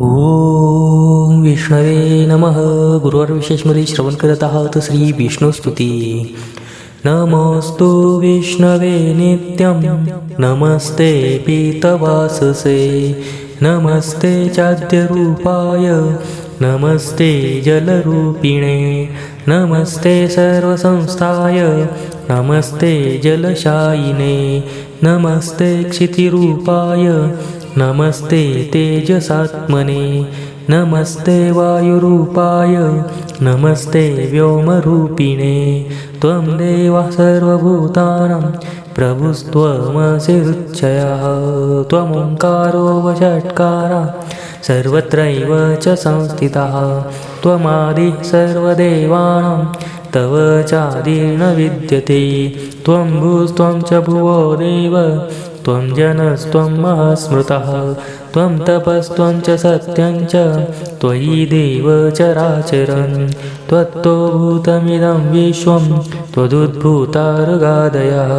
ओम विष्णवे नमः। गुरुवार विशेषमध्ये श्रवण करत आहात श्री विष्णुस्तुती। नमोस्तु विष्णवे नित्यं नमस्ते पीतवाससे। नमस्ते चाद्यरूपाय। नमस्ते जलरूपिणे। नमस्ते सर्वसंस्थाय। नमस्ते जलशायिने। नमस्ते क्षितिरूपाय नमस्ते तेजसात्मने नमस्ते वायुरूपाय नमस्ते व्योमरूपिणे त्वं देवः सर्वभूतानां प्रभुस्त्वमसिरुच्चयः त्वमोङ्कारो वषट्कारा सर्वत्रैव च संस्थितः त्वमादिः सर्वदेवानां तव चादिर्न विद्यते त्वं भूस्त्वं च भुवो देव त्वं जनस्त्वं महास्मृतः त्वं तपस्त्वं च सत्यं च त्वयि देव चराचरन् त्वत्तो भूतमिदं विश्वं त्वदुद्भूतार्गादयः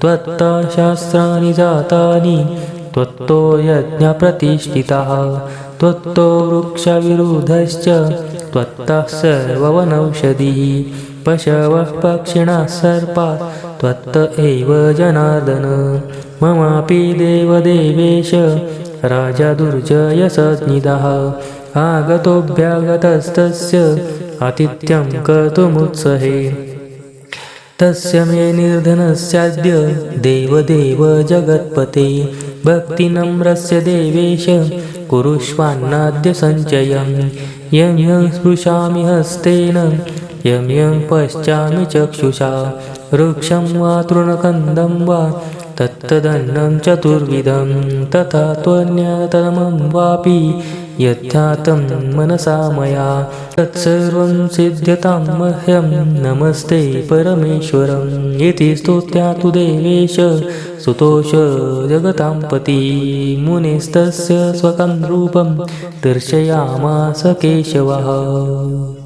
त्वत्ता शास्त्राणि जातानि त्वत्तो यज्ञप्रतिष्ठितः त्वत्तो वृक्षविरुधश्च त्वत्तः सर्ववनौषधिः पशवः पक्षिणः सर्पा त्वत्त एव जनार्दन। ममापि देवदेवेश राजा दुर्जयसज्ञिदः आगतोऽभ्यागतस्तस्य आतिथ्यं कर्तुमुत्सहे। तस्य मे निर्धनस्याद्य देवदेव जगत्पते। भक्तिनम्रस्य देवेश कुरुष्वान्नाद्य सञ्चयं यं यं स्पृशामि हस्तेन यं यं पश्चामि चक्षुषा वृक्षं वा तृणकन्दं वा तत्तदन्नं चतुर्विधं तथा त्वन्यतमं वापि यथातं मनसा मया तत्सर्वं सिद्ध्यतां मह्यं नमस्ते परमेश्वरम् इति स्तुत्या तु देवेश। सुतोष जगतां पती मुनिस्तस्य स्वकं रूपं दर्शयामास केशवः।